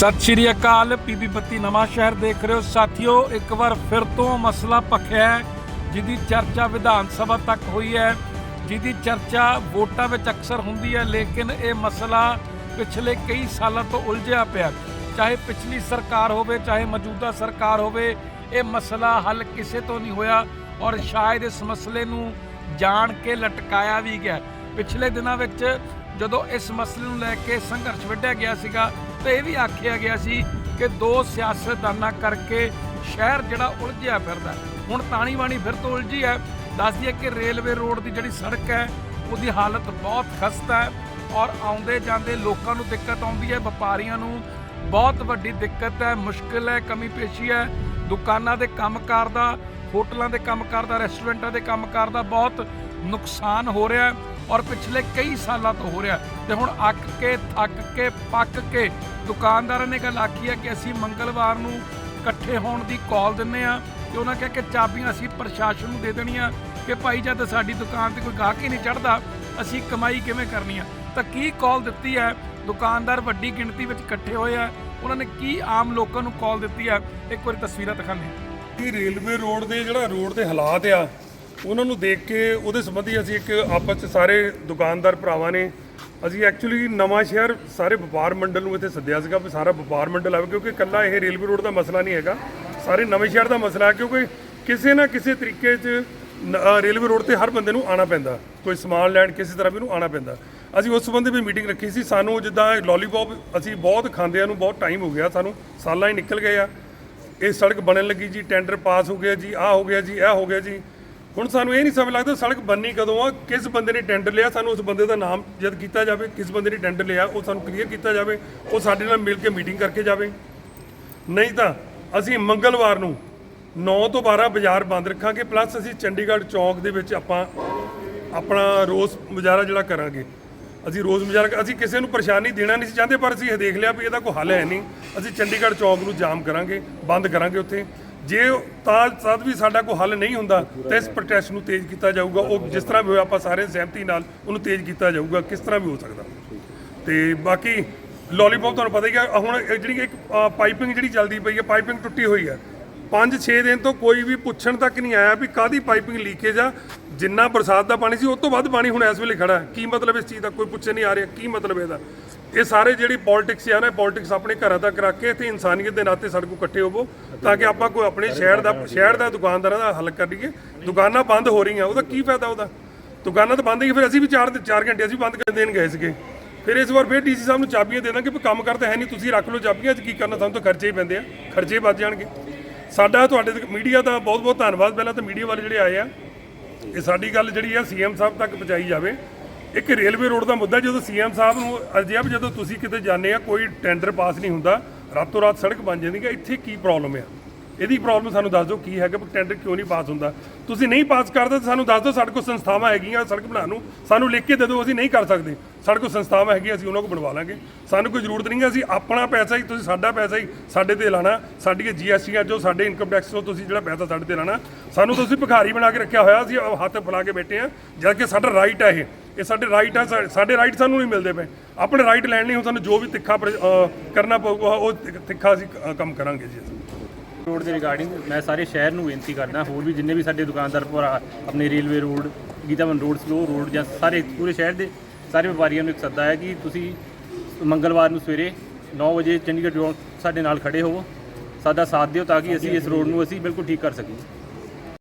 ਸਤਿ ਸ਼੍ਰੀ ਅਕਾਲ ਪੀਬੀ ਬੱਤੀ ਨਵਾਂ ਸ਼ਹਿਰ ਦੇਖ ਰਹੇ ਹੋ। ਸਾਥੀਓ, ਇੱਕ ਵਾਰ ਫਿਰ ਤੋਂ ਮਸਲਾ ਭਖਿਆ ਹੈ, ਜਿਹਦੀ ਚਰਚਾ ਵਿਧਾਨ ਸਭਾ ਤੱਕ ਹੋਈ ਹੈ, ਜਿਹਦੀ ਚਰਚਾ ਵੋਟਾਂ ਵਿੱਚ ਅਕਸਰ ਹੁੰਦੀ ਹੈ, ਲੇਕਿਨ ਇਹ ਮਸਲਾ ਪਿਛਲੇ ਕਈ ਸਾਲਾਂ ਤੋਂ ਉਲਝਿਆ ਪਿਆ। ਚਾਹੇ ਪਿਛਲੀ ਸਰਕਾਰ ਹੋਵੇ, ਚਾਹੇ ਮੌਜੂਦਾ ਸਰਕਾਰ ਹੋਵੇ, ਇਹ ਮਸਲਾ ਹੱਲ ਕਿਸੇ ਤੋਂ ਨਹੀਂ ਹੋਇਆ ਔਰ ਸ਼ਾਇਦ ਇਸ ਮਸਲੇ ਨੂੰ ਜਾਣ ਕੇ ਲਟਕਾਇਆ ਵੀ ਗਿਆ। ਪਿਛਲੇ ਦਿਨਾਂ ਵਿੱਚ ਜਦੋਂ ਇਸ ਮਸਲੇ ਨੂੰ ਲੈ ਕੇ ਸੰਘਰਸ਼ ਵਿੱਢਿਆ ਗਿਆ ਸੀਗਾ ਤੇ ਇਹ ਵੀ ਆਖਿਆ ਗਿਆ ਸੀ ਕਿ ਦੋ ਸਿਆਸਤਦਾਨਾਂ ਕਰਕੇ ਸ਼ਹਿਰ ਜਿਹੜਾ ਉਲਝਿਆ ਫਿਰਦਾ ਹੁਣ ਤਾਣੀ ਬਾਣੀ ਫਿਰ ਤੋਂ ਉਲਝੀ ਹੈ। ਦੱਸਦੀ ਹੈ ਕਿ ਰੇਲਵੇ ਰੋਡ ਦੀ ਜਿਹੜੀ ਸੜਕ ਹੈ, ਉਹਦੀ ਹਾਲਤ ਬਹੁਤ ਖਸਤਾ ਹੈ ਔਰ ਆਉਂਦੇ ਜਾਂਦੇ ਲੋਕਾਂ ਨੂੰ ਦਿੱਕਤ ਆਉਂਦੀ ਹੈ, ਵਪਾਰੀਆਂ ਨੂੰ ਬਹੁਤ ਵੱਡੀ ਦਿੱਕਤ ਹੈ, ਮੁਸ਼ਕਿਲ ਹੈ, ਕਮੀ ਪੇਸ਼ੀ ਹੈ। ਦੁਕਾਨਾਂ ਦੇ ਕੰਮਕਾਰ ਦਾ, ਹੋਟਲਾਂ ਦੇ ਕੰਮਕਾਰ ਦਾ, ਰੈਸਟੋਰੈਂਟਾਂ ਦੇ ਕੰਮਕਾਰ ਦਾ ਬਹੁਤ ਨੁਕਸਾਨ ਹੋ ਰਿਹਾ ਹੈ। ਔਰ ਪਿਛਲੇ ਕਈ ਸਾਲਾਂ ਤੋਂ ਹੋ ਰਿਹਾ ਤੇ ਹੁਣ ਅੱਕ ਕੇ, ਥੱਕ ਕੇ, ਪੱਕ ਕੇ ਦੁਕਾਨਦਾਰਾਂ ਨੇ ਗੱਲ ਆਖੀ ਹੈ ਕਿ ਅਸੀਂ ਮੰਗਲਵਾਰ ਨੂੰ ਇਕੱਠੇ ਹੋਣ ਦੀ ਕਾਲ ਦਿੰਨੇ ਆ ਤੇ ਉਹਨਾਂ ਕਿਹਾ ਕਿ ਚਾਬੀਆਂ ਅਸੀਂ ਪ੍ਰਸ਼ਾਸਨ ਨੂੰ ਦੇ ਦੇਣੀਆਂ ਕਿ ਭਾਈ ਜਦ ਸਾਡੀ ਦੁਕਾਨ ਤੇ ਕੋਈ ਗਾਹਕ ਹੀ ਨਹੀਂ ਚੜਦਾ ਅਸੀਂ ਕਮਾਈ ਕਿਵੇਂ ਕਰਨੀ ਆ ਤਾਂ ਕੀ ਕਾਲ ਦਿੱਤੀ ਹੈ? ਦੁਕਾਨਦਾਰ ਵੱਡੀ ਗਿਣਤੀ ਵਿੱਚ ਇਕੱਠੇ ਹੋਏ ਆ ਉਹਨਾਂ ਨੇ ਕੀ ਆਮ ਲੋਕਾਂ ਨੂੰ ਕਾਲ ਦਿੱਤੀ ਹੈ? ਇੱਕ ਵਾਰੀ ਤਸਵੀਰਾਂ ਦਿਖਾਉਂਦੇ ਹਾਂ। ਇਹ ਰੇਲਵੇ ਰੋਡ ਦੇ ਜਿਹੜਾ ਰੋਡ ਦੇ ਹਾਲਾਤ ਆ ਉਹਨਾਂ ਨੂੰ ਦੇਖ ਕੇ ਉਹਦੇ ਸੰਬੰਧੀ ਅਸੀਂ ਇੱਕ ਆਪਸ ਚ ਸਾਰੇ ਦੁਕਾਨਦਾਰ ਭਰਾਵਾਂ ਨੇ ਅਸੀਂ ਐਕਚੁਅਲੀ ਨਵਾਂ ਸ਼ਹਿਰ ਸਾਰੇ ਵਪਾਰ ਮੰਡਲ ਨੂੰ ਇੱਥੇ ਸੱਦਿਆ ਸੀਗਾ ਵੀ ਸਾਰਾ ਵਪਾਰ ਮੰਡਲ ਆਵੇ, ਕਿਉਂਕਿ ਇਕੱਲਾ ਇਹ ਰੇਲਵੇ ਰੋਡ ਦਾ ਮਸਲਾ ਨਹੀਂ ਹੈਗਾ। ਸਾਰੇ ਨਵੇਂ ਸ਼ਹਿਰ ਦਾ ਮਸਲਾ ਹੈ, ਕਿਉਂਕਿ ਕਿਸੇ ਨਾ ਕਿਸੇ ਤਰੀਕੇ 'ਚ ਨ- ਰੇਲਵੇ ਰੋਡ ਤੇ ਹਰ ਬੰਦੇ ਨੂੰ ਆਣਾ ਪੈਂਦਾ। ਕੋਈ ਸਮਾਨ ਲੈਣ, ਕਿਸੇ ਤਰ੍ਹਾਂ ਵੀ ਨੂੰ ਆਣਾ ਪੈਂਦਾ। ਅਸੀਂ ਉਸ ਸੰਬੰਧੀ ਵੀ ਮੀਟਿੰਗ ਰੱਖੀ ਸੀ। ਸਾਨੂੰ ਜਿੱਦਾਂ ਲੋਲੀਪੌਪ ਅਸੀਂ ਬਹੁਤ ਖਾਂਦਿਆਂ ਨੂੰ ਬਹੁਤ ਟਾਈਮ ਹੋ ਗਿਆ। ਸਾਨੂੰ ਸਾਲਾਂ ਹੀ ਨਿਕਲ ਗਏ ਆ। ਇਹ ਸੜਕ ਬਣਨ ਲੱਗੀ ਜੀ ਟੈਂਡਰ ਪਾਸ ਹੋ ਗਿਆ ਜੀ, ਆਹ ਹੋ ਗਿਆ ਜੀ, ਇਹ ਹੋ ਗਿਆ ਜੀ। ਹੁਣ ਸਾਨੂੰ ਇਹ ਨਹੀਂ ਸਮਝ ਲੱਗਦਾ ਸੜਕ ਬੰਨੀ ਕਦੋਂ ਆ, ਕਿਸ ਬੰਦੇ ਨੇ ਟੈਂਡਰ ਲਿਆ, ਸਾਨੂੰ ਉਸ ਬੰਦੇ ਦਾ ਨਾਮ ਜਦ ਕੀਤਾ ਜਾਵੇ, ਕਿਸ ਬੰਦੇ ਨੇ ਟੈਂਡਰ ਲਿਆ, ਉਹ ਸਾਨੂੰ ਕਲੀਅਰ ਕੀਤਾ ਜਾਵੇ, ਉਹ ਸਾਡੇ ਨਾਲ ਮਿਲ ਕੇ ਮੀਟਿੰਗ ਕਰਕੇ ਜਾਵੇ। ਨਹੀਂ ਤਾਂ ਅਸੀਂ ਮੰਗਲਵਾਰ ਨੂੰ 9 ਤੋਂ 12 ਬਾਜ਼ਾਰ ਬੰਦ ਰੱਖਾਂਗੇ ਪਲੱਸ ਅਸੀਂ ਚੰਡੀਗੜ੍ਹ ਚੌਂਕ ਦੇ ਵਿੱਚ ਆਪਾਂ ਆਪਣਾ ਰੋਸ ਮੁਜ਼ਾਹਰਾ ਜਿਹੜਾ ਕਰਾਂਗੇ। ਅਸੀਂ ਰੋਜ਼ ਮੁਜ਼ਾਹਰਾ ਅਸੀਂ ਕਿਸੇ ਨੂੰ ਪਰੇਸ਼ਾਨੀ ਦੇਣਾ ਨਹੀਂ ਸੀ, ਚਾਹੁੰਦੇ ਪਰ ਅਸੀਂ ਇਹ ਦੇਖ ਲਿਆ ਵੀ ਇਹਦਾ ਕੋਈ ਹੱਲ ਹੈ ਨਹੀਂ। ਅਸੀਂ ਚੰਡੀਗੜ੍ਹ ਚੌਂਕ ਨੂੰ ਜਾਮ ਕਰਾਂਗੇ, ਬੰਦ ਕਰਾਂਗੇ ਉੱਥੇ। ਜੇ ਤਾਂ ਤਦ ਵੀ ਸਾਡਾ ਕੋਈ ਹੱਲ ਨਹੀਂ ਹੁੰਦਾ, ਤਾਂ ਇਸ ਪ੍ਰੋਟੈਸਟ ਨੂੰ ਤੇਜ਼ ਕੀਤਾ ਜਾਊਗਾ। ਉਹ ਜਿਸ ਤਰ੍ਹਾਂ ਵੀ ਹੋਇਆ, ਆਪਾਂ ਸਾਰੇ ਸਹਿਮਤੀ ਨਾਲ ਉਹਨੂੰ ਤੇਜ਼ ਕੀਤਾ ਜਾਊਗਾ, ਕਿਸ ਤਰ੍ਹਾਂ ਵੀ ਹੋ ਸਕਦਾ। ਤੇ ਬਾਕੀ ਲੋਲੀਪੌਪ ਤੁਹਾਨੂੰ ਪਤਾ ਹੀ ਆ, ਹੁਣ ਇਹ ਜਿਹੜੀ ਇੱਕ ਪਾਈਪਿੰਗ ਜਿਹੜੀ ਚੱਲਦੀ ਪਈ ਹੈ ਪਾਈਪਿੰਗ ਟੁੱਟੀ ਹੋਈ ਹੈ 5-6 ਦਿਨ ਤੋਂ ਕੋਈ ਵੀ ਪੁੱਛਣ ਤੱਕ ਨਹੀਂ ਆਇਆ ਵੀ ਕਾਦੀ ਪਾਈਪਿੰਗ ਲੀਕੇਜ ਆ। ਜਿੰਨਾ ਬਰਸਾਤ ਦਾ ਪਾਣੀ ਸੀ ਉਸ ਤੋਂ ਵੱਧ ਪਾਣੀ ਹੁਣ ਇਸ ਵੇਲੇ ਖੜਾ ਹੈ। ਕੀ ਮਤਲਬ ਇਸ ਚੀਜ਼ ਦਾ? ਕੋਈ ਪੁੱਛੇ ਨਹੀਂ ਆ ਰਿਹਾ। ਕੀ ਮਤਲਬ ਇਹਦਾ? ਇਹ ਸਾਰੇ ਜਿਹੜੀ ਪੋਲਿਟਿਕਸ ਆ ਨਾ ਪੋਲਿਟਿਕਸ ਆਪਣੇ ਘਰਾਂ ਤੱਕ ਰੱਖ ਕੇ ਤੇ ਇਨਸਾਨੀਅਤ ਦੇ ਨਾਤੇ ਸਾਡੇ ਕੋਲ ਇਕੱਠੇ ਹੋਵੋ, ਤਾਂ ਕਿ ਆਪਾਂ ਕੋਈ ਆਪਣੇ ਸ਼ਹਿਰ ਦਾ ਸ਼ਹਿਰ ਦਾ, ਦੁਕਾਨਦਾਰਾਂ ਦਾ ਹੱਲ ਕਰੀਏ ਦੁਕਾਨਾਂ ਬੰਦ ਹੋ ਰਹੀਆਂ, ਉਹਦਾ ਕੀ ਫਾਇਦਾ ਉਹਦਾ? ਦੁਕਾਨਾਂ ਤਾਂ ਬੰਦ ਹੀ ਫਿਰ ਅਸੀਂ ਵੀ 4 4 ਘੰਟੇ ਅਸੀਂ ਬੰਦ ਕਰ ਦੇਣ ਗਏ ਸੀਗੇ। ਫਿਰ ਇਸ ਵਾਰ ਫਿਰ ਡੀਸੀ ਸਾਹਿਬ ਨੂੰ ਚਾਬੀਆਂ ਦੇ ਦਾਂਗੇ ਵੀ ਕੰਮ ਕਰਦਾ ਹੈ ਨਹੀਂ, ਤੁਸੀਂ ਰੱਖ ਲਓ ਚਾਬੀਆਂ, ਅੱਜ ਕੀ ਕਰਨਾ? ਤੁਹਾਨੂੰ ਤਾਂ ਖਰਚੇ ਹੀ ਪੈਂਦੇ ਆ, ਖਰਚੇ ਵੱਧ ਜਾਣਗੇ। ਸਾਡਾ ਤੁਹਾਡੇ ਮੀਡੀਆ ਦਾ ਬਹੁਤ ਬਹੁਤ ਧੰਨਵਾਦ। ਪਹਿਲਾਂ ਤਾਂ ਮੀਡੀਆ ਵਾਲੇ ਜਿਹੜੇ ਆਏ ਆ, ਇਹ ਸਾਡੀ ਗੱਲ ਜਿਹੜੀ ਆ, ਸੀਐਮ ਸਾਹਿਬ ਤੱਕ ਪਹੁੰਚਾਈ ਜਾਵੇ। ਇੱਕ ਰੇਲਵੇ ਰੋਡ ਦਾ ਮੁੱਦਾ ਜਦੋਂ ਸੀਐਮ ਸਾਹਿਬ ਨੂੰ ਅਜਿਹਾ ਵੀ ਜਦੋਂ ਤੁਸੀਂ ਕਿਤੇ ਜਾਂਦੇ ਆ, ਕੋਈ ਟੈਂਡਰ ਪਾਸ ਨਹੀਂ ਹੁੰਦਾ, ਰਾਤੋਂ ਰਾਤ ਸੜਕ ਬਣ ਜਾਂਦੀ ਹੈ, ਇੱਥੇ ਕੀ ਪ੍ਰੋਬਲਮ ਆ? ਇਹਦੀ ਪ੍ਰੋਬਲਮ ਸਾਨੂੰ ਦੱਸ ਦਿਓ ਕੀ ਹੈਗਾ ਵੀ ਟੈਂਡਰ ਕਿਉਂ ਨਹੀਂ ਪਾਸ ਹੁੰਦਾ। ਤੁਸੀਂ ਨਹੀਂ ਪਾਸ ਕਰਦੇ ਤਾਂ ਸਾਨੂੰ ਦੱਸ ਦਿਓ ਸਾਡੇ ਕੋਲ ਸੰਸਥਾਵਾਂ ਹੈਗੀਆਂ ਸੜਕ ਬਣਾਉਣ ਨੂੰ, ਸਾਨੂੰ ਲਿਖ ਕੇ ਦੇ ਦਿਓ, ਅਸੀਂ ਨਹੀਂ ਕਰ ਸਕਦੇ। ਸਾਡੇ ਕੋਲ ਸੰਸਥਾਵਾਂ ਹੈਗੀਆਂ, ਅਸੀਂ ਉਹਨਾਂ ਕੋਲ ਬਣਵਾ ਲਾਂਗੇ। ਸਾਨੂੰ ਕੋਈ ਜ਼ਰੂਰਤ ਨਹੀਂ ਹੈ, ਅਸੀਂ ਆਪਣਾ ਪੈਸਾ ਹੀ, ਤੁਸੀਂ ਸਾਡਾ ਪੈਸਾ ਹੀ ਸਾਡੇ ਤੇ ਲਾਣਾ, ਸਾਡੀਆਂ ਜੀਐਸਟੀਆਂ ਜੋ ਸਾਡੇ ਇਨਕਮ ਟੈਕਸ ਤੋਂ ਤੁਸੀਂ ਜਿਹੜਾ ਪੈਸਾ ਸਾਡੇ ਤੇ ਲਾਣਾ। ਸਾਨੂੰ ਤੁਸੀਂ ਭਿਖਾਰੀ ਬਣਾ ਕੇ ਰੱਖਿਆ ਹੋਇਆ, ਅਸੀਂ ਹੱਥ ਫੈਲਾ ਕੇ ਬੈਠੇ ਆ ਜਦ ਕਿ ਸਾਡਾ ਰਾਈਟ ਹੈ ਇਹ। ਇਹ ਸਾਡੇ ਰਾਈਟ ਆ, ਸਾ- ਸਾਡੇ ਰਾਈਟ ਸਾਨੂੰ ਨਹੀਂ ਮਿਲਦੇ ਪਏ। ਆਪਣੇ ਰਾਈਟ ਲੈਣ ਲਈ ਹੁਣ ਸਾਨੂੰ ਜੋ ਵੀ ਤਿੱਖਾ ਕਰਨਾ ਪਊਗਾ, ਉਹ ਤਿੱਖਾ ਅਸੀਂ ਕੰਮ ਕਰਾਂਗੇ ਜੀ ਰੋਡ ਦੇ ਰਿਗਾਰਡਿੰਗ ਮੈਂ ਸਾਰੇ ਸ਼ਹਿਰ ਨੂੰ ਬੇਨਤੀ ਕਰਦਾ, ਹੋਰ ਵੀ ਜਿੰਨੇ ਵੀ ਸਾਡੇ ਦੁਕਾਨਦਾਰ ਭਰਾ, ਆਪਣੇ ਰੇਲਵੇ ਰੋਡ ਗੀਤਾਵਨ ਰੋਡ ਸਲੋ ਰੋਡ ਜਾਂ ਸਾਰੇ ਪੂਰੇ ਸ਼ਹਿਰ ਦੇ ਸਾਰੇ ਵਪਾਰੀਆਂ ਨੂੰ ਇੱਕ ਸੱਦਾ ਹੈ ਕਿ ਤੁਸੀਂ ਮੰਗਲਵਾਰ ਨੂੰ ਸਵੇਰੇ 9 ਵਜੇ ਚੰਡੀਗੜ੍ਹ ਚੌਂਕ ਸਾਡੇ ਨਾਲ ਖੜੇ ਹੋਵੋ। ਸਾਡਾ ਸਾਥ ਦਿਓ ਤਾਂ ਕਿ ਅਸੀਂ ਇਸ ਰੋਡ ਨੂੰ ਅਸੀਂ ਬਿਲਕੁਲ ਠੀਕ ਕਰ ਸਕੀਏ।